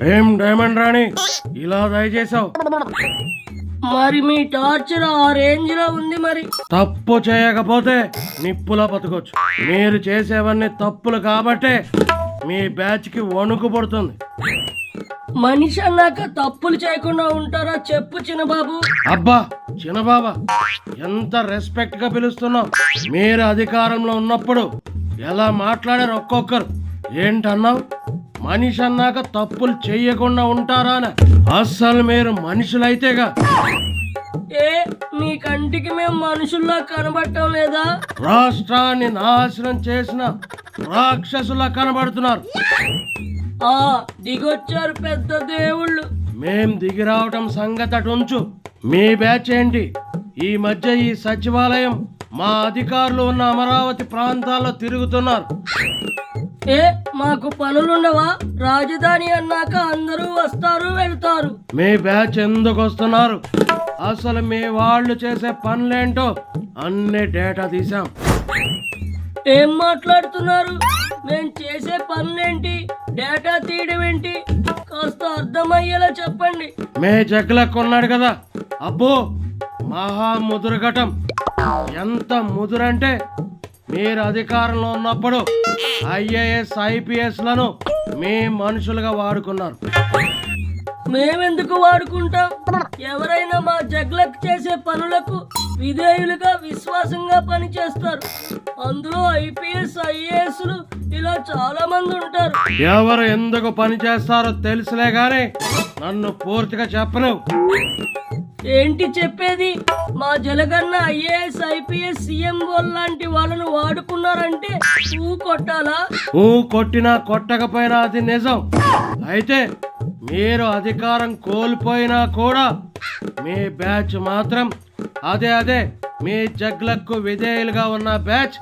ఏం డైమండ్ రాణి? ఇలా దయచేసావు మరి మీ టార్చర్ ఆ రేంజ్లో ఉంది మరి. తప్పు చేయకపోతే నిప్పులా బతకొచ్చు. మీరు చేసేవన్నీ తప్పులు కాబట్టే మీ బ్యాచ్కి వణుకు పడుతుంది. మనిషి అన్నాక తప్పులు చేయకుండా ఉంటారా చెప్పు చిన్నబాబు. అబ్బా చిన్నబాబా ఎంత రెస్పెక్ట్గా పిలుస్తున్నావు. మీరు అధికారంలో ఉన్నప్పుడు ఎలా మాట్లాడారు ఒక్కొక్కరు? ఏంటన్నావు? మనిషి అన్నాక తప్పులు చెయ్యకుండా ఉంటారా అని అస్సలు మీరు మనుషులైతేగా. ఏ మీ కంటికి మేము మనుషుల్లా కనబడటం లేదా? రాష్ట్రాన్ని నాశనం చేసిన రాక్షసులా కనబడుతున్నారు. ఆ దిగొచ్చారు పెద్ద దేవుళ్ళు. మేం దిగి రావటం సంగతి అటు ఉంచు. మీ బ్యాచ్ ఏంటి? ఈ మధ్య ఈ సచివాలయం మా అధికారులు ఉన్న అమరావతి ప్రాంతాల్లో తిరుగుతున్నారు. ఏ మాకు పనులుండవా? రాజధాని అన్నాక అందరూ వస్తారు వెళ్తారు. మీ బ్యాచ్ ఎందుకు వస్తున్నారు? అసలు మీ వాళ్ళు చేసే పనులేంటో అన్ని డేటా తీసాం ఏం మాట్లాడుతున్నారు? మేం చేసే పనులేంటి? డేటా తీయడం ఏంటి? కాస్త అర్థమయ్యేలా చెప్పండి. మే జగ్లకు ఉన్నాడు కదా. అబ్బో మహా ముదురుఘటం. ఎంత ముదురంటే మీరు అధికారంలో ఉన్నప్పుడు ఐఏఎస్ ఐపీఎస్లను మీ మనుషులుగా వాడుకున్నారు. మేమెందుకు వాడుకుంటాం? ఎవరైనా మా జగ్లకు చేసే పనులకు విధేయులుగా విశ్వాసంగా పనిచేస్తారు. అందులో ఐపీఎస్ ఐఏఎస్లు ఇలా చాలా మంది ఉంటారు. ఎవరు ఎందుకు పని చేస్తారో తెలుసులే గాని నన్ను పూర్తిగా చెప్పను ఏంటి చెప్పేది? మా జలగన్న ఐఏఎస్ ఐపీఎస్ సీఎం లాంటి వాళ్ళను వాడుకున్నారంటే పువ్వు కొట్టాలా? ఊ కొట్టినా కొట్టకపోయినా అది నిజం. అయితే మీరు అధికారం కోల్పోయినా కూడా మీ బ్యాచ్ మాత్రం అదే అదే. మీ జగ్లకు విధేయులుగా ఉన్న బ్యాచ్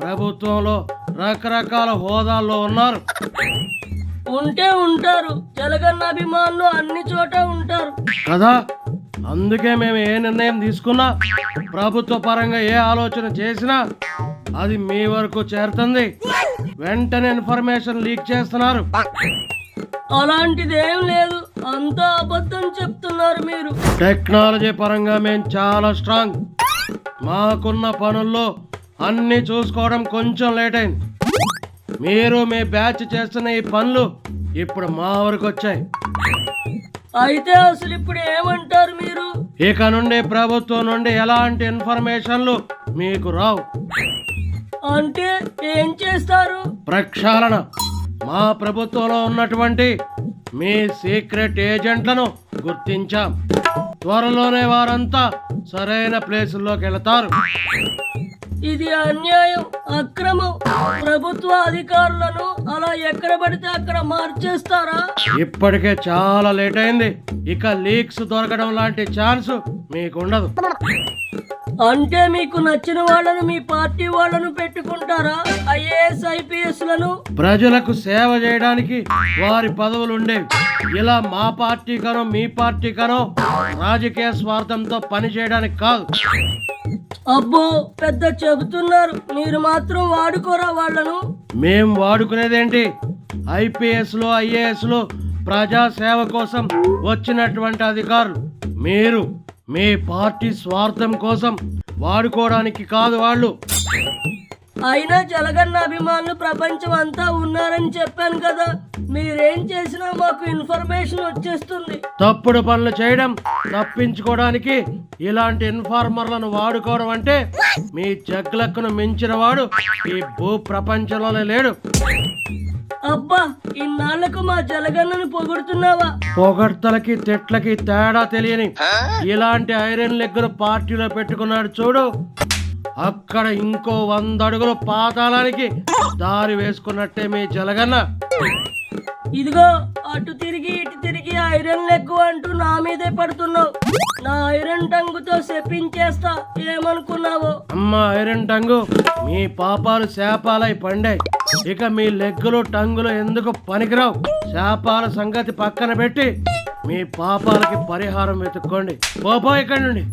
ప్రభుత్వంలో రకరకాల హోదాల్లో ఉన్నారు. ఉంటే ఉంటారు. జలగన్న అభిమానులు అన్ని చోట ఉంటారు. కదా? అందుకే మేము ఏ నిర్ణయం తీసుకున్నా ప్రభుత్వ పరంగా ఏ ఆలోచన చేసినా అది మీ వరకు చేరుతుంది. వెంటనే ఇన్ఫర్మేషన్ లీక్ చేస్తున్నారు. అలాంటిది ఏం లేదు. అంతా అబద్ధం చెప్తున్నారు మీరు. టెక్నాలజీ పరంగా మేము చాలా స్ట్రాంగ్. మాకున్న పనుల్లో అన్ని చూసుకోవడం కొంచెం లేట్ అయింది. మీరు మీ బ్యాచ్ చేస్తున్న ఈ పనులు ఇప్పుడు మా వరకు వచ్చాయి. అయితే అసలు ఇప్పుడు ఏమంటారు మీరు? ఇక నుండి ప్రభుత్వం నుండి ఎలాంటి ఇన్ఫర్మేషన్లు మీకు రావు. అంటే ఏం చేస్తారు? ప్రక్షాళన. మా ప్రభుత్వంలో ఉన్నటువంటి మీ సీక్రెట్ ఏజెంట్లను గుర్తించాం. త్వరలోనే వారంతా సరైన ప్లేసుల్లోకి వెళతారు. ఇది అన్యాయం అక్రమం. ప్రభుత్వ అధికారులను అలా ఎక్కడ పడితే అక్కడ మార్చేస్తారా? ఇప్పటికే చాలా లేట్ అయింది. ఇక లీక్స్ దొరకడం లాంటి ఛాన్స్ మీకు ఉండదు అంటే మీకు నచ్చిన వాళ్ళను మీ పార్టీ వాళ్ళను పెట్టుకుంటారా? ఐఏఎస్ ఐపీఎస్లను? ప్రజలకు సేవ చేయడానికి వారి పదవులు ఉండేవి. ఇలా మా పార్టీకనో మీ పార్టీకనో రాజకీయ స్వార్థంతో పని చేయడానికి కాదు. అబ్బో పెద్ద చెబుతున్నారు. మీరు మాత్రం వాడుకోరా వాళ్ళను. మేం వాడుకునేదేంటి? ఐపీఎస్లో ఐఏఎస్లో ప్రజా సేవ కోసం వచ్చినటువంటి అధికారులు. మీరు మీ పార్టీ స్వార్థం కోసం వాడుకోవడానికి కాదు వాళ్ళు. అయినా జలగన్న అభిమానులు ప్రపంచం అంతా ఉన్నారని చెప్పాను కదా. మీరేం చేసినా మాకు ఇన్ఫర్మేషన్ వచ్చేస్తుంది. తప్పుడు పనులు చేయడం తప్పించుకోవడానికి ఇలాంటి ఇన్ఫార్మర్లను వాడుకోవడం అంటే మీ జగ్లక్కును మించిన వాడు ఈ భూ ప్రపంచంలోనే లేడు. అబ్బా ఇన్నాళ్ళకు మా జలగన్నను పొగుడుతున్నావా? పొగడ్తలకి తిట్లకి తేడా తెలియని ఇలాంటి ఐరన్ లెగ్గును పార్టీలో పెట్టుకున్నాడు చూడు. అక్కడ ఇంకో వంద అడుగులు పాతాళానికి దారి వేసుకున్నట్టే మీ జలగన్న. ఇదిగో అటు తిరిగి ఇటు తిరిగి ఐరన్ లెగ్గు అంటూ నా మీదే పడుతున్నావు. నా ఐరన్ టంగుతో శపించేస్తా ఏమనుకున్నావో? అమ్మ ఐరన్ టంగు మీ పాపాలు శాపాలై పండాయి. ఇక మీ లెగ్గులు టంగులు ఎందుకు పనికిరావు? శాపాల సంగతి పక్కన పెట్టి మీ పాపాలకి పరిహారం వెతుక్కోండి. పోపో ఇక్కడి నుండి.